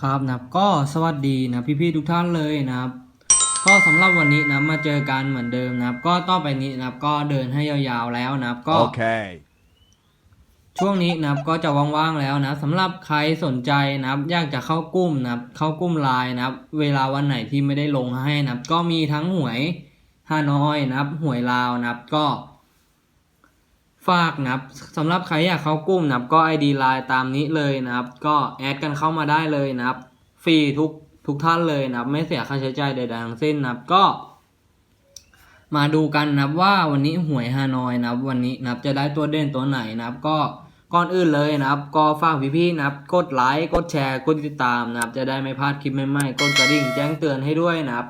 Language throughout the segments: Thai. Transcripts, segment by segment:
ครับนะครับก็สวัสดีนะพี่ๆทุกท่านเลยนะครับ ก็สำหรับวันนี้นะมาเจอกันเหมือนเดิมนะครับ ก็ต่อไปนี้นะครับก็เดินให้ยาวๆแล้วนะครับก็ Okay. ช่วงนี้นะครับก็จะว่างๆแล้วนะสำหรับใครสนใจนะครับอยากจะเข้ากลุ่มนะครับเข้ากลุ่มไลน์นะครับ เวลาวันไหนที่ไม่ได้ลงให้นะครับ ก็มีทั้งหวยฮานอยนะครับหวยลาวนะครับก็ ฝากนะครับสำหรับใครอยากเข้ากลุ่มนะครับก็ ID ไลน์ตามนี้เลยนะครับ ก็แอดกันเข้ามาได้เลยนะครับ ฟรีทุกทุกท่านเลยนะครับ ไม่เสียค่าใช้จ่ายใดๆทั้งสิ้นนะครับก็ มาดูกันนะครับว่าวันนี้หวยฮานอยนะครับ วันนี้นะครับจะได้ตัวเด่นตัวไหนนะครับ ก็ก่อนอื่นเลยนะครับ ก็ฝากพี่ๆนะครับ กดไลค์กดแชร์กดติดตามนะครับ จะได้ไม่พลาดคลิปใหม่ๆกดกระดิ่งแจ้งเตือนให้ด้วยนะครับ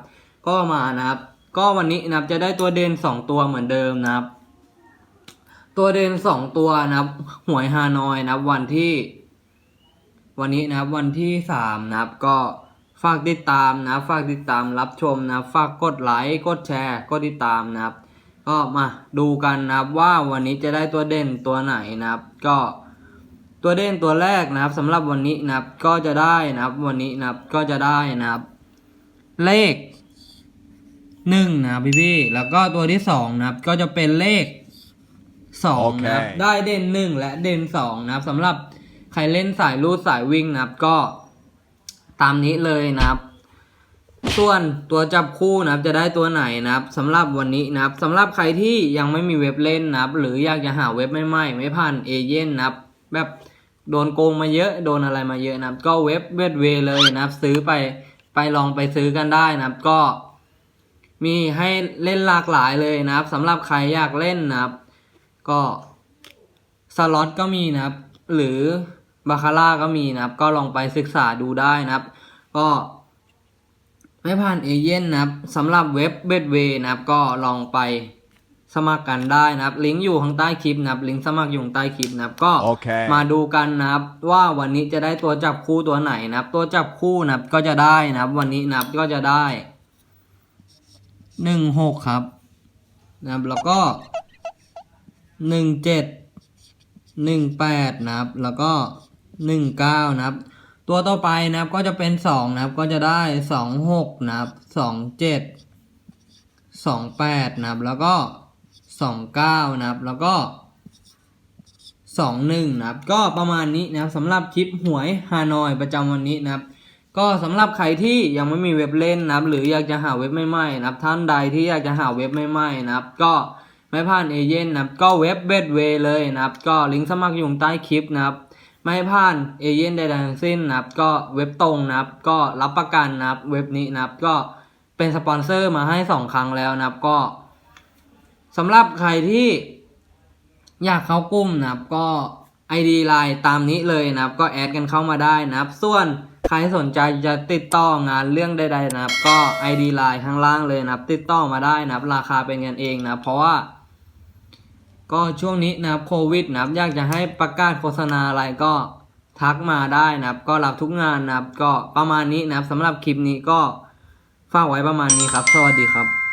ก็มานะครับ ก็วันนี้นะครับจะได้ตัวเด่นสองตัวเหมือนเดิมนะครับ ตัวเด่นสองตัวนะครับ หวยฮานอยนะครับ วันที่ วันนี้นะครับ วันที่สามนะครับ ก็ฝากติดตามนะฝากติดตามรับชมนะฝากกดไลค์กดแชร์กดติดตามนะครับ ก็มาดูกันนะครับว่าวันนี้จะได้ตัวเด่นตัวไหนนะครับ ก็ตัวเด่นตัวแรกนะครับสำหรับวันนี้นะครับก็จะได้นะครับ วันนี้นะครับก็จะได้นะครับ เลขหนึ่งนะพี่พี่ๆแล้วก็ตัวที่สองนะครับ ก็จะเป็นเลข สองนะครับ โอเค ได้เด่นหนึ่งและเด่นสองนะครับสำหรับใครเล่นสายรูดสายวิ่งนะครับก็ตามนี้เลยนะครับ ส่วนตัวจับคู่นะครับจะได้ตัวไหนนะครับสำหรับวันนี้นะครับสำหรับใครที่ยังไม่มีเว็บเล่นนะครับ หรืออยากจะหาเว็บใหม่ๆไม่ผ่านเอเย่นนะครับ แบบโดนโกงมาเยอะโดนอะไรมาเยอะนะครับ ก็เว็บเวทเวเลยนะครับ ซื้อไปไปลองไปซื้อกันได้นะครับก็ มีให้เล่นหลากหลายเลยนะครับสำหรับใครอยากเล่นนะครับ ก็สล็อตก็มีนะครับ หรือบาคาร่าก็มีนะครับ ก็ลองไปศึกษาดูได้นะครับ ก็ไม่ผ่านเอเย่นนะครับสำหรับเว็บเบดเวนะครับ ก็ลองไปสมัครกันได้นะครับ ลิงก์อยู่ข้างใต้คลิปนะครับลิงก์สมัครอยู่ข้างใต้คลิปนะครับ ก็โอเคมาดูกันนะครับ ว่าวันนี้จะได้ตัวจับคู่ตัวไหนนะครับ ตัวจับคู่นะครับก็จะได้นะครับ วันนี้นะครับก็จะได้หนึ่งหกครับนะครับแล้วก็ หนึ่งเจ็ดหนึ่งแปดนะครับ แล้วก็หนึ่งเก้านะครับ ตัวต่อไปนะครับก็จะเป็นสองนะครับ ก็จะได้สองหกนะครับสองเจ็ดสองแปดนะครับ แล้วก็สองเก้านะครับ แล้วก็สองหนึ่งนะครับ ก็ประมาณนี้นะครับสำหรับคลิปหวยฮานอยประจำวันนี้นะครับก็สำหรับใครที่ยังไม่มีเว็บเล่นนะครับ หรืออยากจะหาเว็บใหม่ๆนะครับ ท่านใดที่อยากจะหาเว็บใหม่ๆนะครับ ก็ ไม่ผ่านเอเย่นนะครับก็เว็บเบดเวเลยนะครับ ก็ลิงก์สมัครอยู่ใต้คลิปนะครับ ไม่ผ่านเอเย่นใดๆทั้งสิ้นนะครับ ก็เว็บตรงนะครับ ก็รับประกันนะครับ เว็บนี้นะครับ ก็เป็นสปอนเซอร์มาให้สองครั้งแล้วนะครับ ก็สำหรับใครที่อยากเข้ากลุ่มนะครับ ก็ ID ไลน์ตามนี้เลยนะครับ ก็แอดกันเข้ามาได้นะครับ ส่วนใครสนใจจะติดต่องานเรื่องใดๆนะครับ ก็ ID ไลน์ข้างล่างเลยนะครับ ติดต่อมาได้นะครับ ราคาเป็นกันเองนะครับเพราะว่า ก็ช่วงนี้นะครับโควิดนะครับอยากจะให้ประกาศโฆษณาอะไรก็ทักมาได้นะครับ ก็รับทุกงานนะครับ ก็ประมาณนี้นะครับสำหรับคลิปนี้ก็ฝากไว้ประมาณนี้ครับ สวัสดีครับ